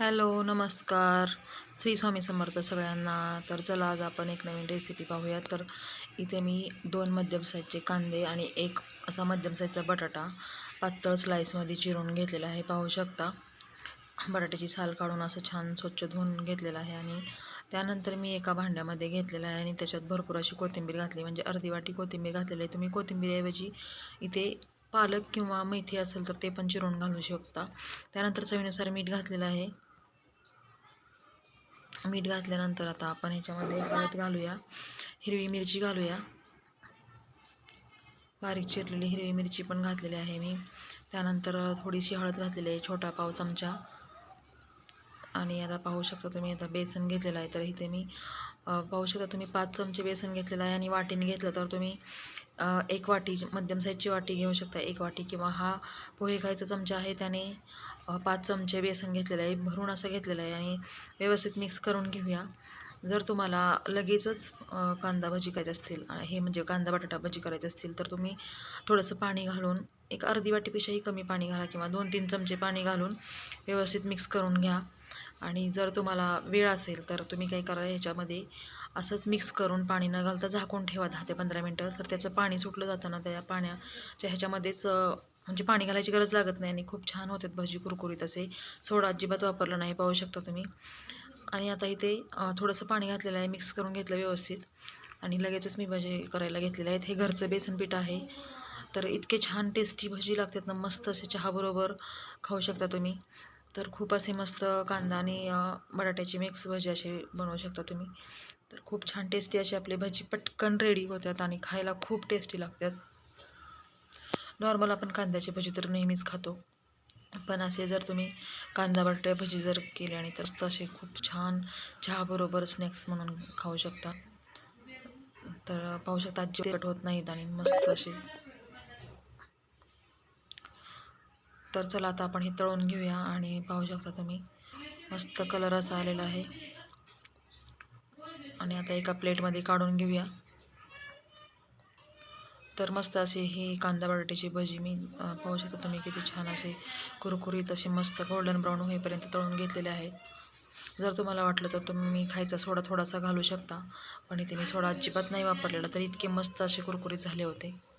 Hello नमस्कार. श्री स्वामी समर्थ सगळ्यांना. तर चला आज आपण एक नवीन रेसिपी पाहूया तर इथे मी दोन मध्यम साईजचे कांदे आणि एक असा मध्यम साईजचा बटाटा पातळ स्लाईसमध्ये चिरून घेतलेला आहे. पाहू शकता बटाट्याची साल काढून असं छान स्वच्छ धुवून घेतलेलं आहे आणि त्यानंतर मी एका भांड्यामध्ये घेतलेलं आहे आणि त्याच्यात भरपूर अशी कोथिंबीर घातली. म्हणजे अर्धी वाटी कोथिंबीर घातलेली आहे. तुम्ही कोथिंबीरऐवजी इथे पालक किंवा मेथी असेल तर ते पण चिरून घालू शकता. त्यानंतर चवीनुसार मीठ घातलेलं आहे. मीठ घातल्यानंतर आता आपण ह्याच्यामध्ये हळद घालूया हिरवी मिरची घालूया. बारीक चिरलेली हिरवी मिरची पण घातलेली आहे मी. त्यानंतर थोडीशी हळद घातलेली आहे छोटा पाव चमचा. आणि आता पाहू शकता तुम्ही आता बेसन घेतलेलं आहे तर इथे मी पाहू शकता तुम्ही पाच चमचे बेसन घेतलेलं आहे आणि वाटीने घेतलं तर तुम्ही एक वाटी मध्यम साईजची वाटी घेऊ शकता. एक वाटी किंवा हा पोहे खायचा चमचा आहे त्याने पाच चमचे बेसन घेतलेलं आहे भरून असं घेतलेलं आहे आणि व्यवस्थित मिक्स करून घेऊया. जर तुम्हाला लगेचच कांदा भजी करायचे असतील हे म्हणजे कांदा बटाटा भजी करायचे असतील तर तुम्ही थोडंसं पाणी घालून एक अर्धी वाटीपेक्षाही कमी पाणी घाला किंवा दोन तीन चमचे पाणी घालून व्यवस्थित मिक्स करून घ्या. आणि जर तुम्हाला वेळ असेल तर तुम्ही काय करा ह्याच्यामध्ये असंच मिक्स करून पाणी न घालता झाकून ठेवा दहा ते पंधरा मिनटं. तर त्याचं पाणी सुटलं जातं ना त्या पाण्याच्या ह्याच्यामध्येच म्हणजे पाणी घालायची गरज लागत नाही आणि खूप छान होतात भजी कुरकुरीत असे. सोडा अजिबात वापरलं नाही पाहू शकता तुम्ही. आणि आता इथे थोडंसं पाणी घातलेलं आहे मिक्स करून घेतलं व्यवस्थित. आणि लगेचच मी भजी करायला घेतलेले आहेत. हे घरचं बेसन पीठ आहे. तर इतके छान टेस्टी भजी लागतात ना मस्त असे चहाबरोबर खाऊ शकता तुम्ही. तर खूप असे मस्त कांदा आणि बटाट्याची मिक्स भजी असे बनवू शकता तुम्ही. तर खूप छान टेस्टी अशी आपली भजी पटकन रेडी होतात आणि खायला खूप टेस्टी लागतात. नॉर्मल आपण कांद्याची भजी तर नेहमीच खातो. पण असे जर तुम्ही कांदा बटाटे भजी जर केली आणि तर तसे खूप छान चहाबरोबर स्नॅक्स म्हणून खाऊ शकता. तर पाहू शकता कट होत नाहीत आणि मस्त असे. तर चला आता आपण हे तळून घेऊया आणि पाहू शकता तुम्ही मस्त कलर असा आलेला आहे. आणि आता एका प्लेटमध्ये काढून घेऊया. तर मस्त असे ही कांदा बटाट्याची भजी मी पाहू शकता तुम्ही किती छान असे कुरकुरीत असे मस्त गोल्डन ब्राऊन होईपर्यंत तळून घेतलेले आहेत. जर तुम्हाला वाटलं तर तुम्ही खायचा सोडा थोडासा घालू शकता. पण इथे मी सोडा अजिबात नाही वापरलेला तर इतके मस्त असे कुरकुरीत झाले होते.